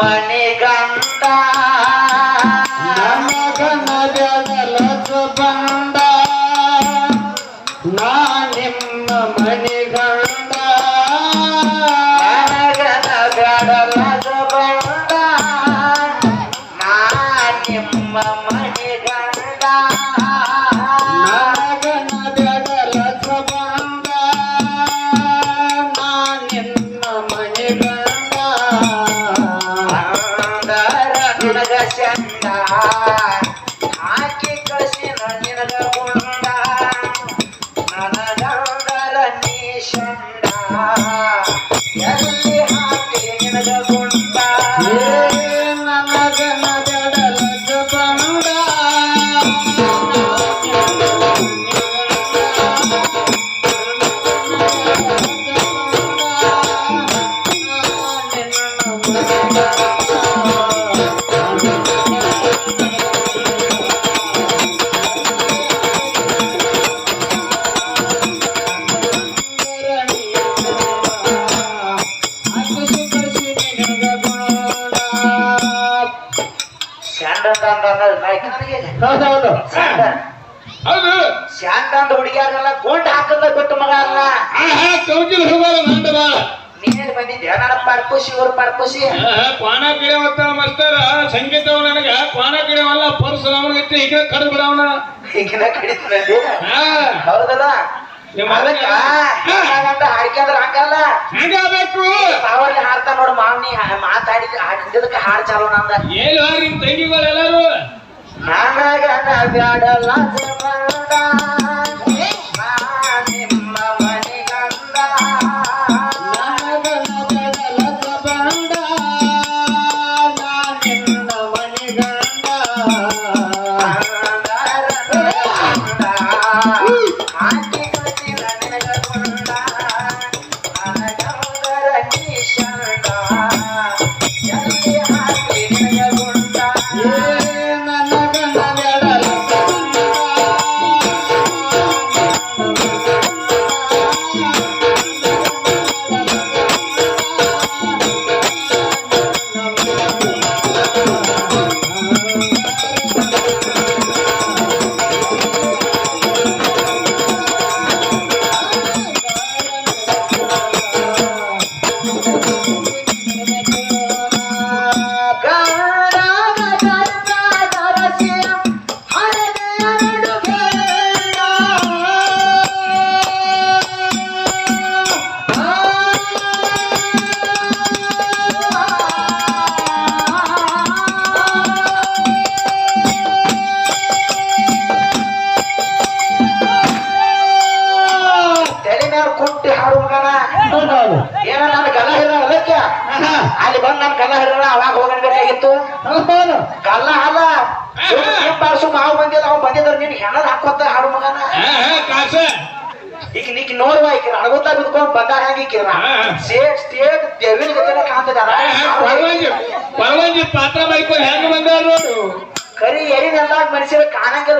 ಮಣಿಗಂಡ ನನಗನದಲ ಬಂದ ನಾ ನಿಮ್ಮ ಮಣಿಗಂಡ ನನಗನ ಬ್ಯಾಡಲದ ಬಂಡ ನಾ ನಿಮ್ಮ ಮಣಿಗಂಡ ನೀ ಹೌದೌದು. ಹೌದು. ಶಾಂತ ಅಂತ ಹುಡುಗಿಯಾರನೆಲ್ಲ ಗೊಂಡ್ ಹಾಕಂದ ಬಿಟ್ಟು ಮಗ ಅಲ್ಲ ಆಹಾ ಕೌಜಿಲ್ ಹೋಗೋಲ್ಲ ಬಾಳ ನೀನೇನು ಬಂದಿದ್ದೆ ನನ್ನ ಪಡ್ಕೋಸಿ ಇವ್ರು ಪಡ್ಕೋಸಿ ಕ್ವಾನ ಗಿಡ ಹೊತ್ತ ಮಸ್ತಾರ. ಸಂಗೀತ ನನಗ ಕ್ವಾನ ಗಿಡವಲ್ಲ ಪರ್ಸ್ ಅವನಿಗೆ ಈಗ ಕಡ್ದು ಬಿಡವನ. ಈಗಿನ ಕಡಿತ ಹೌದಲ್ಲ? ಅದಕ್ಕ ಹಂಗಾಗಬೇಕು. ಹಾಡ್ತಾ ನೋಡು ಮಾತಾಡಿ ಮಾತಾಡಿದ ಹಿಂದದಕ್ಕ ಹಾಡ್ ಚಾಲು ನಂದ. ಏನು ನಿಮ್ ತಂಗಿಗಳೆಲ್ಲರೂ ನಾನಾಗ ಬ್ಯಾಡಲ್ಲ ಕುಟ್ಟಿ ಹಾಡು ಮಗನ ಏನ ನನ್ನ ಕಲ ಹಿರ ಅಲ್ಲಿ ಬಂದ್ ನನ್ ಕಲ ಹಿರ ಅವಾಗ ಹೋಗಬೇಕಾಗಿತ್ತು. ಗಲ್ಲ ಅಲ್ಲ. ಬಾರ್ಸು ಮಾವು ಬಂದಿಲ್ಲ. ಅವ್ ಬಂದಿದ್ರ ನೀನ್ ಹೆಣದ ಹಾಕೋತ ಹಾಡು ಮಗನ ಕಾಸ. ಈಗ ನೀಕ್ ನೋಡುವ ಈಗ ಅಣಗುತ್ತ ಬಿದ್ಕೊಂಡ್ ಬಂದ ಹೆಂಗ ಸ್ಟೇಟ್ ದೇವಿನ ಪಾತ್ರ ಬೈಕೊಂಡು ಹೆಂಗ್ ಬಂದಾರ ನೋಡು. ಕರಿ ಎರಿನೆಲ್ಲ ಮನುಷ್ಯರ ಕಾಣಂಗಿಲ್ಲ.